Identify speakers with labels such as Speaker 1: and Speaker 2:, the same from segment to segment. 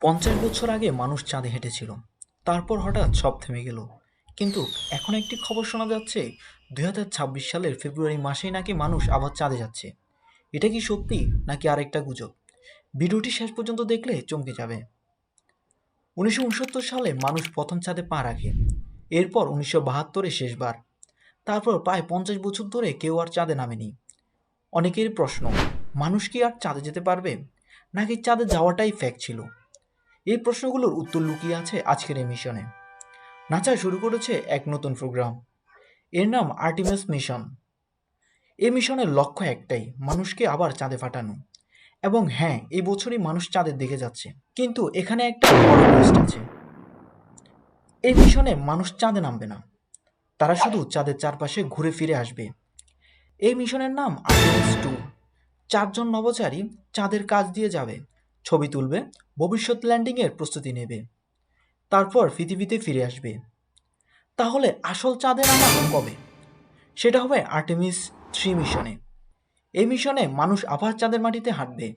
Speaker 1: পঞ্চাশ বছর আগে মানুষ চাঁদে হেঁটেছিল। তারপর হঠাৎ সব থেমে গেল। কিন্তু এখন একটি খবর শোনা যাচ্ছে, দুই হাজার ছাব্বিশ সালের ফেব্রুয়ারি মাসেই নাকি মানুষ আবার চাঁদে যাচ্ছে। এটা কি সত্যি, নাকি আরেকটা গুজব? ভিডিওটি শেষ পর্যন্ত দেখলে চমকে যাবে। উনিশশো উনসত্তর সালে মানুষ প্রথম চাঁদে পা রাখে। এরপর উনিশশো বাহাত্তরে শেষবার। তারপর প্রায় পঞ্চাশ বছর ধরে কেউ আর চাঁদে নামেনি। অনেকের প্রশ্ন, মানুষ কি আর চাঁদে যেতে পারবে? নাকি চাঁদে যাওয়াটাই ফ্যাক ছিল? এই প্রশ্নগুলোর উত্তর লুকিয়ে আছে আজকের এই মিশনে। নাসা শুরু করেছে এক নতুন প্রোগ্রাম এর নাম আর্টিমাস মিশন এ মিশনের লক্ষ্য একটাই, মানুষকে আবার চাঁদে ফাটানো। এবং হ্যাঁ এই বছরই মানুষ চাঁদের দিকে যাচ্ছে। কিন্তু এখানে একটা বড় আছে। এই মিশনে মানুষ চাঁদে নামবে না। তারা শুধু চাঁদের চারপাশে ঘুরে ফিরে আসবে। এই মিশনের নাম আর্টিমিস টু চারজন নভোচারী চাঁদের কাজ দিয়ে যাবে। ছবি তুলবে, ভবিষ্যৎ ল্যান্ডিংয়ের প্রস্তুতি নেবে, তারপর পৃথিবীতে ফিরে আসবে। তাহলে আসল চাঁদে নামা কবে? সেটা হবে আর্টেমিস থ্রি মিশনে। এই মিশনে মানুষ আবার চাঁদের মাটিতে হাঁটবে।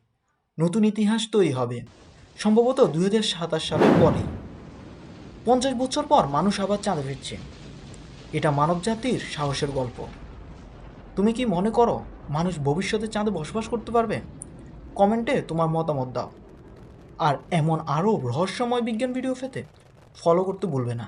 Speaker 1: নতুন ইতিহাস তৈরি হবে। সম্ভবত দুই হাজার সাতাশ সালের পরে পঞ্চাশ বছর পর মানুষ আবার চাঁদে ফিরছে। এটা মানবজাতির সাহসের গল্প। তুমি কি মনে করো মানুষ ভবিষ্যতে চাঁদে বসবাস করতে পারবে? কমেন্টে তোমার মতামত দাও। আর এমন আরও রহস্যময় বিজ্ঞান ভিডিও পেতে ফলো করতে ভুলবে না।